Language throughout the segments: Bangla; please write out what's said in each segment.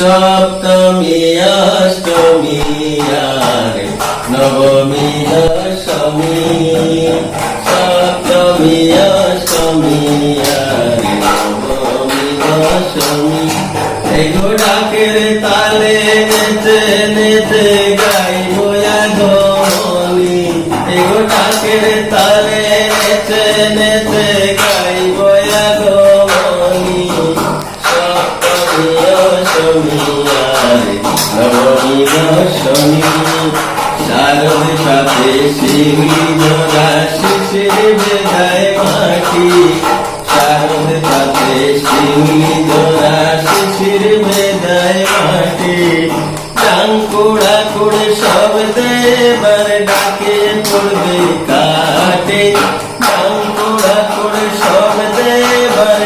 সপ্তমী, অষ্টমী, আর নবমী, দশমী। সপ্তমী, অষ্টমী, আর নবমী, দশমী। এগো ডাকের তালে নেচে নেচে আর নবমী দশমী, শারদ সাথে শিশির বেদায় মাটি। শারদ সাথে শিউলি জোড়া শিশির বেদায় মাটি। ডাঙ্কুড়া কুড়ে সব দেবার ডাকে পড়বে কুড়ে সব দেবার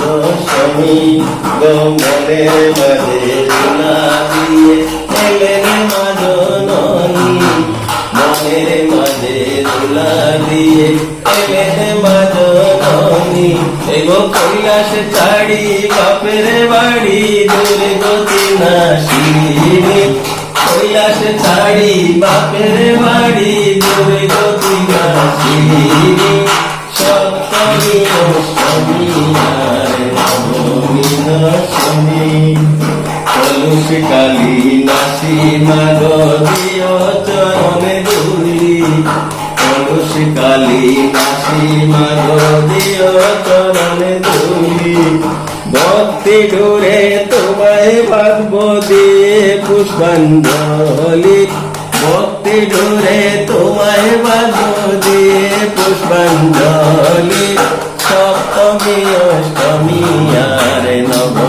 দশমী গমনে বাজে দুলা দিয়ে এলেন মাজননী মনের মাঝে দুলা এগো কৈলাস ছাড়ি বাপের বাড়ি, দূরে গতি না শিরিনি। কৈলাস ছাড়ি বাপের বাড়ি মাগ দিও চরণে ধুলি কলুষ কালী নাসি মাগ দিও চরণে ধুলি। ভক্তি ডোরে তোমায় ভাগব দিয়ে পুষ্পাঞ্জলি। ভক্তি ডোরে তোমায় ভাগব দিয়ে পুষ্পাঞ্জলি। সপ্তমী, অষ্টমী, আর নবমী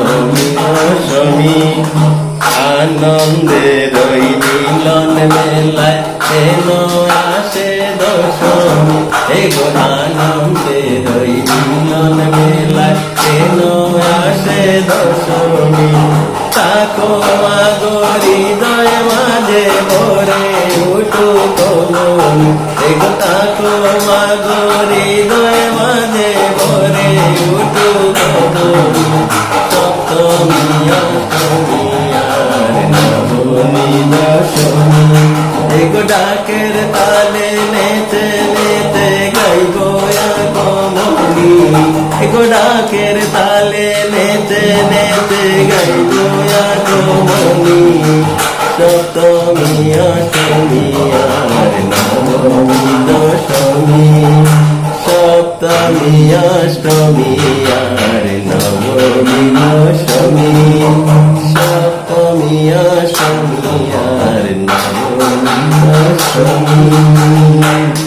কেন আসে দশমী এগো আনন্দের ওই মিলন মেলায়। কেন আসে দশমী তাকো মাগো হৃদয় মাঝে ভরে উঠু কমন এগো তাকো মাগো হৃদয় মাঝে ভরে উঠু কমন সপ্তমী, অষ্টমী আর নবমী দশমী এগো ডাকের তালে নেচে নেচে গাইব গমনি এগো ডাকের তালে নেচে নেচে গাইব গমনি সপ্তমী অষ্টমী আর নবমী দশমী সপ্তমী অষ্টমী আর নবমী দশমী সপ্তমী অষ্টমী আর নবমী দশমী